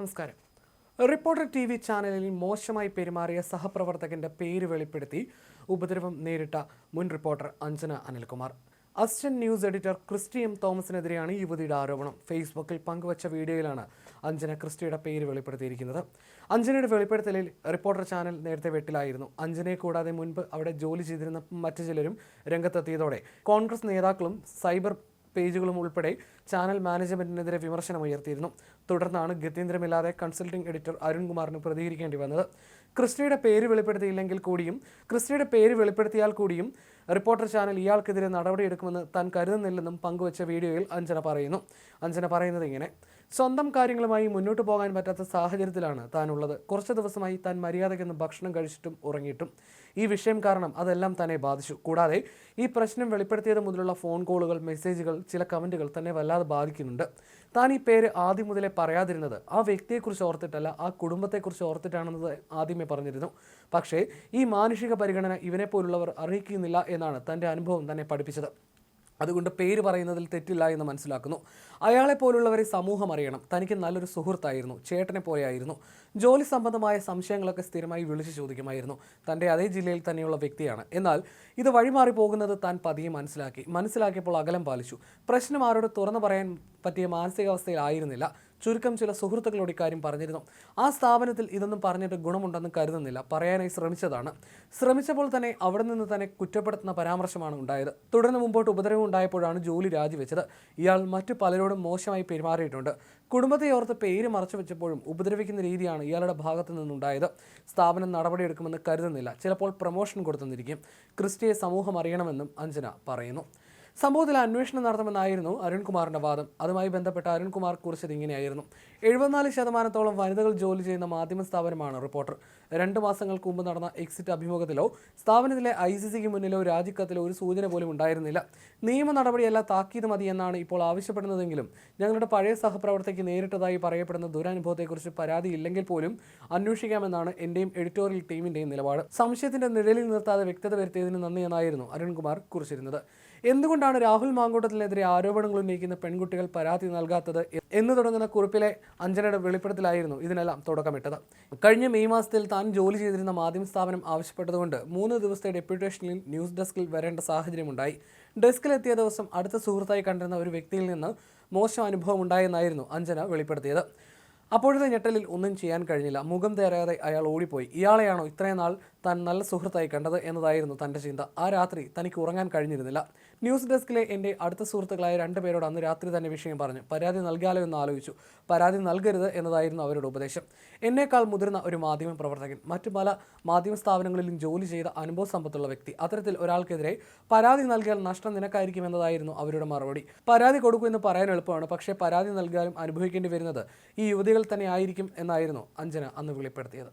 നമസ്കാരം. Reporter T V ചാനലിൽ മോശമായി പെരുമാറിയ സഹപ്രവർത്തകന്റെ പേര് വെളിപ്പെടുത്തി ഉപദ്രവം നേരിട്ട മുൻ reporter Anjana Anilkumar. Assistant news editor Christy M തോമസിനെതിരെയാണ് യുവതിയുടെ ആരോപണം. ഫേസ്ബുക്കിൽ പങ്കുവച്ച വീഡിയോയിലാണ് അഞ്ജന ക്രിസ്റ്റിയുടെ പേര് വെളിപ്പെടുത്തിയിരിക്കുന്നത്. അഞ്ജനയുടെ വെളിപ്പെടുത്തലിൽ റിപ്പോർട്ടർ ചാനൽ നേരത്തെ വെട്ടിലായിരുന്നു. അഞ്ജനയെ കൂടാതെ മുൻപ് അവിടെ ജോലി ചെയ്തിരുന്ന മറ്റു ചിലരും രംഗത്തെത്തിയതോടെ കോൺഗ്രസ് നേതാക്കളും സൈബർ പേജുകളും ഉൾപ്പെടെ ചാനൽ മാനേജ്മെന്റിനെതിരെ വിമർശനം ഉയർത്തിയിരുന്നു. തുടർന്നാണ് ഗത്യന്തരമില്ലാതെ കൺസൾട്ടിംഗ് എഡിറ്റർ അരുൺകുമാറിന് പ്രതികരിക്കേണ്ടി വന്നത്. ക്രിസ്റ്റിയുടെ പേര് വെളിപ്പെടുത്തിയില്ലെങ്കിൽ കൂടിയും ക്രിസ്റ്റിയുടെ പേര് വെളിപ്പെടുത്തിയാൽ കൂടിയും റിപ്പോർട്ടർ ചാനൽ ഇയാൾക്കെതിരെ നടപടിയെടുക്കുമെന്ന് താൻ കരുതുന്നില്ലെന്നും പങ്കുവച്ച വീഡിയോയിൽ അഞ്ജന പറയുന്നു. അഞ്ജന പറയുന്നത് ഇങ്ങനെ സ്വന്തം കാര്യങ്ങളുമായി മുന്നോട്ട് പോകാൻ പറ്റാത്ത സാഹചര്യത്തിലാണ് താനുള്ളത്. കുറച്ച് ദിവസമായി താൻ മര്യാദയ്ക്കൊന്ന് ഭക്ഷണം കഴിച്ചിട്ടും ഉറങ്ങിയിട്ടും. ഈ വിഷയം കാരണം അതെല്ലാം തന്നെ ബാധിച്ചു. കൂടാതെ ഈ പ്രശ്നം വെളിപ്പെടുത്തിയത് മുതലുള്ള ഫോൺ കോളുകൾ മെസ്സേജുകൾ ചില കമന്റുകൾ തന്നെ വല്ലാതെ ബാധിക്കുന്നുണ്ട്. താൻ ഈ പേര് ആദ്യം മുതലേ പറയാതിരുന്നത് ആ വ്യക്തിയെക്കുറിച്ച് ഓർത്തിട്ടല്ല ആ കുടുംബത്തെക്കുറിച്ച് ഓർത്തിട്ടാണെന്നത് ആദ്യമേ പറഞ്ഞിരുന്നു. പക്ഷേ ഈ മാനുഷിക പരിഗണന ഇവനെപ്പോലുള്ളവർ അർഹിക്കുന്നില്ല എന്നാണ് തന്റെ അനുഭവം തന്നെ പഠിപ്പിച്ചത്. അതുകൊണ്ട് പേര് പറയുന്നതിൽ തെറ്റില്ല എന്ന് മനസ്സിലാക്കുന്നു. അയാളെ പോലുള്ളവരെ സമൂഹം അറിയണം. തനിക്ക് നല്ലൊരു സുഹൃത്തായിരുന്നു. ചേട്ടനെ പോലെയായിരുന്നു. ജോലി സംബന്ധമായ സംശയങ്ങളൊക്കെ സ്ഥിരമായി വിളിച്ചു ചോദിക്കുമായിരുന്നു. തന്റെ അതേ ജില്ലയിൽ തന്നെയുള്ള വ്യക്തിയാണ്. എന്നാൽ ഇത് വഴിമാറി പോകുന്നത് താൻ പതിയെ മനസ്സിലാക്കി. മനസ്സിലാക്കിയപ്പോൾ അകലം പാലിച്ചു. പ്രശ്നം ആരോട് തുറന്നു പറയാൻ പറ്റിയ മാനസികാവസ്ഥയിലായിരുന്നില്ല ചുരുക്കം ചില സുഹൃത്തുക്കളോട് ഇക്കാര്യം പറഞ്ഞിരുന്നു. ആ സ്ഥാപനത്തിൽ ഇതൊന്നും പറഞ്ഞിട്ട് ഗുണമുണ്ടെന്ന് കരുതുന്നില്ല. പറയാനായി ശ്രമിച്ചതാണ്. ശ്രമിച്ചപ്പോൾ തന്നെ അവിടെ നിന്ന് തന്നെ കുറ്റപ്പെടുത്തുന്ന പരാമർശമാണ് ഉണ്ടായത്. തുടർന്ന് മുമ്പോട്ട് ഉപദ്രവം ഉണ്ടായപ്പോഴാണ് ജോലി രാജിവെച്ചത്. ഇയാൾ മറ്റു പലരോടും മോശമായി പെരുമാറിയിട്ടുണ്ട്. കുടുംബത്തെ ഓർത്ത് പേര് മറച്ചു വെച്ചപ്പോഴും ഉപദ്രവിക്കുന്ന രീതിയാണ് ഇയാളുടെ ഭാഗത്തു നിന്നുണ്ടായത്. സ്ഥാപനം നടപടിയെടുക്കുമെന്ന് കരുതുന്നില്ല. ചിലപ്പോൾ പ്രൊമോഷൻ കൊടുത്തെന്നിരിക്കും ക്രിസ്റ്റിയെ സമൂഹം അറിയണമെന്നും അഞ്ജന പറയുന്നു. സംഭവത്തിൽ അന്വേഷണം നടത്തുമെന്നായിരുന്നു അരുൺകുമാറിന്റെ വാദം. അതുമായി ബന്ധപ്പെട്ട അരുൺകുമാർ കുറിച്ചത് ഇങ്ങനെയായിരുന്നു. എഴുപത്തിനാല് ശതമാനത്തോളം വനിതകൾ ജോലി ചെയ്യുന്ന മാധ്യമ സ്ഥാപനമാണ് റിപ്പോർട്ടർ. രണ്ട് മാസങ്ങൾക്ക് മുമ്പ് നടന്ന എക്സിറ്റ് അഭിമുഖത്തിലോ സ്ഥാപനത്തിലെ ഐ സി സിക്ക് മുന്നിലോ രാജിക്കത്തിലോ ഒരു സൂചന പോലും ഉണ്ടായിരുന്നില്ല. നിയമ നടപടിയല്ല താക്കീത് മതി എന്നാണ് ഇപ്പോൾ ആവശ്യപ്പെടുന്നതെങ്കിലും ഞങ്ങളുടെ പഴയ സഹപ്രവർത്തകയ്ക്ക് നേരിട്ടതായി പറയപ്പെടുന്ന ദുരനുഭവത്തെക്കുറിച്ച് പരാതിയില്ലെങ്കിൽ പോലും അന്വേഷിക്കാമെന്നാണ് എന്റെയും എഡിറ്റോറിയൽ ടീമിന്റെയും നിലപാട്. സംശയത്തിന്റെ നിഴലിൽ നിർത്താതെ വ്യക്തത വരുത്തിയതിന് നന്ദി എന്നായിരുന്നു അരുൺകുമാർ കുറിച്ചിരുന്നത്. എന്തുകൊണ്ടാണ് രാഹുൽ മാങ്കൂട്ടത്തിനെതിരെ ആരോപണങ്ങൾ ഉന്നയിക്കുന്ന പെൺകുട്ടികൾ പരാതി നൽകാത്തത് എന്ന് തുടങ്ങുന്ന കുറിപ്പിലെ അഞ്ജനയുടെ വെളിപ്പെടുത്തലായിരുന്നു ഇതിനെല്ലാം തുടക്കമിട്ടത്. കഴിഞ്ഞ മെയ് മാസത്തിൽ താൻ ജോലി ചെയ്തിരുന്ന മാധ്യമ സ്ഥാപനം ആവശ്യപ്പെട്ടതുകൊണ്ട് മൂന്ന് ദിവസത്തെ ഡെപ്യൂട്ടേഷനിൽ ന്യൂസ് ഡെസ്കിൽ വരേണ്ട സാഹചര്യമുണ്ടായി. ഡെസ്കിലെത്തിയ ദിവസം അടുത്ത സുഹൃത്തായി കണ്ടിരുന്ന ഒരു വ്യക്തിയിൽ നിന്ന് മോശം അനുഭവം ഉണ്ടായെന്നായിരുന്നു അഞ്ജന വെളിപ്പെടുത്തിയത്. അപ്പോഴത്തെ ഞെട്ടലിൽ ഒന്നും ചെയ്യാൻ കഴിഞ്ഞില്ല. മുഖം തേരാതെ അയാൾ ഓടിപ്പോയി. ഇയാളെയാണോ ഇത്രയും നാൾ താൻ നല്ല സുഹൃത്തായി കണ്ടത് എന്നതായിരുന്നു തന്റെ ചിന്ത. ആ രാത്രി തനിക്ക് ഉറങ്ങാൻ കഴിഞ്ഞിരുന്നില്ല. ന്യൂസ് ഡെസ്കിലെ എന്റെ അടുത്ത സുഹൃത്തുക്കളായ രണ്ടുപേരോട് അന്ന് രാത്രി തന്നെ വിഷയം പറഞ്ഞു. പരാതി നൽകാലോ എന്ന് ആലോചിച്ചു. പരാതി നൽകരുത് എന്നതായിരുന്നു അവരുടെ ഉപദേശം. എന്നേക്കാൾ മുതിർന്ന ഒരു മാധ്യമ പ്രവർത്തകൻ മറ്റു പല മാധ്യമ സ്ഥാപനങ്ങളിലും ജോലി ചെയ്ത അനുഭവ സമ്പത്തുള്ള വ്യക്തി. അത്തരത്തിൽ ഒരാൾക്കെതിരെ പരാതി നൽകിയാൽ നഷ്ടം നിനക്കായിരിക്കും എന്നതായിരുന്നു അവരുടെ മറുപടി. പരാതി കൊടുക്കൂ എന്ന് പറയാൻ എളുപ്പമാണ്. പക്ഷേ പരാതി നൽകിയാലും അനുഭവിക്കേണ്ടി വരുന്നത് ഈ യുവതികൾ തന്നെ ആയിരിക്കും എന്നായിരുന്നു അഞ്ജന അന്ന് വെളിപ്പെടുത്തിയത്.